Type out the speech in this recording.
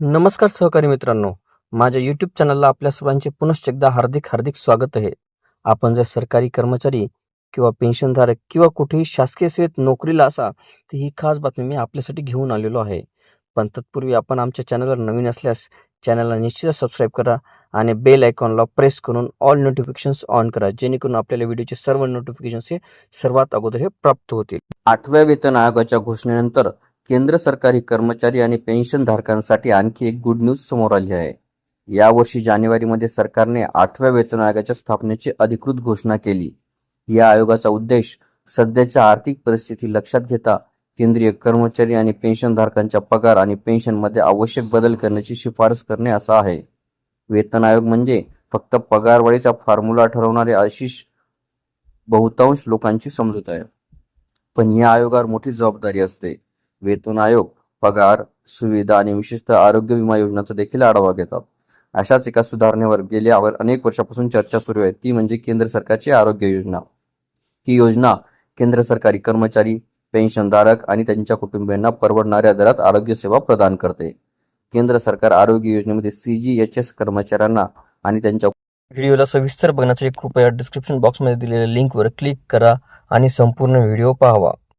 नमस्कार सहकारी मित्रांनो. माझ्या यूट्यूब चॅनलला आपल्या सर्वांचे पुनश्च एकदा हार्दिक हार्दिक स्वागत आहे. आपण जर सरकारी कर्मचारी किंवा पेन्शनधारक किंवा कुठेही शासकीय सेवेत नोकरीला असा तर ही खास बातमी मी आपल्यासाठी घेऊन आलेलो आहे. पण तत्पूर्वी आपण आमच्या चॅनलवर नवीन असल्यास चॅनलला निश्चितच सबस्क्राईब करा आणि बेल आयकॉनला प्रेस करून ऑल नोटिफिकेशन्स ऑन करा जेणेकरून आपल्याला व्हिडिओचे सर्व नोटिफिकेशन्स हे सर्वात अगोदर हे प्राप्त होतील. आठव्या वेतन आयोगाच्या घोषणेनंतर केंद्र सरकारी कर्मचारी आणि पेन्शनधारकांसाठी आणखी एक गुड न्यूज समोर आली आहे. यावर्षी जानेवारीमध्ये सरकारने आठव्या वेतन आयोगाच्या स्थापनेची अधिकृत घोषणा केली. या आयोगाचा उद्देश सध्याच्या आर्थिक परिस्थिती लक्षात घेता केंद्रीय कर्मचारी आणि पेन्शनधारकांच्या पगार आणि पेन्शनमध्ये आवश्यक बदल करण्याची शिफारस करणे असा आहे. वेतन आयोग म्हणजे फक्त पगारवाढीचा फॉर्म्युला ठरवणारे आशिष बहुतांश लोकांची समजूत आहे. पण या आयोगावर मोठी जबाबदारी असते. वेतन आयोग पगार सुविधा आणि विशेषतः आरोग्य विमा योजनांचा देखील आढावा घेतात. अशाच एका सुधारणेवर गेल्यावर अनेक वर्षापासून चर्चा सुरू आहे. ती म्हणजे केंद्र सरकारची आरोग्य योजना. ही योजना केंद्र सरकारी कर्मचारी पेन्शनधारक आणि त्यांच्या कुटुंबियांना परवडणाऱ्या दरात आरोग्य सेवा प्रदान करते. केंद्र सरकार आरोग्य योजनेमध्ये सी जी एच एस कर्मचाऱ्यांना आणि त्यांच्या व्हिडिओला सविस्तर बघण्यासाठी कृपया डिस्क्रिप्शन बॉक्समध्ये दिलेल्या लिंकवर क्लिक करा आणि संपूर्ण व्हिडिओ पाहावा.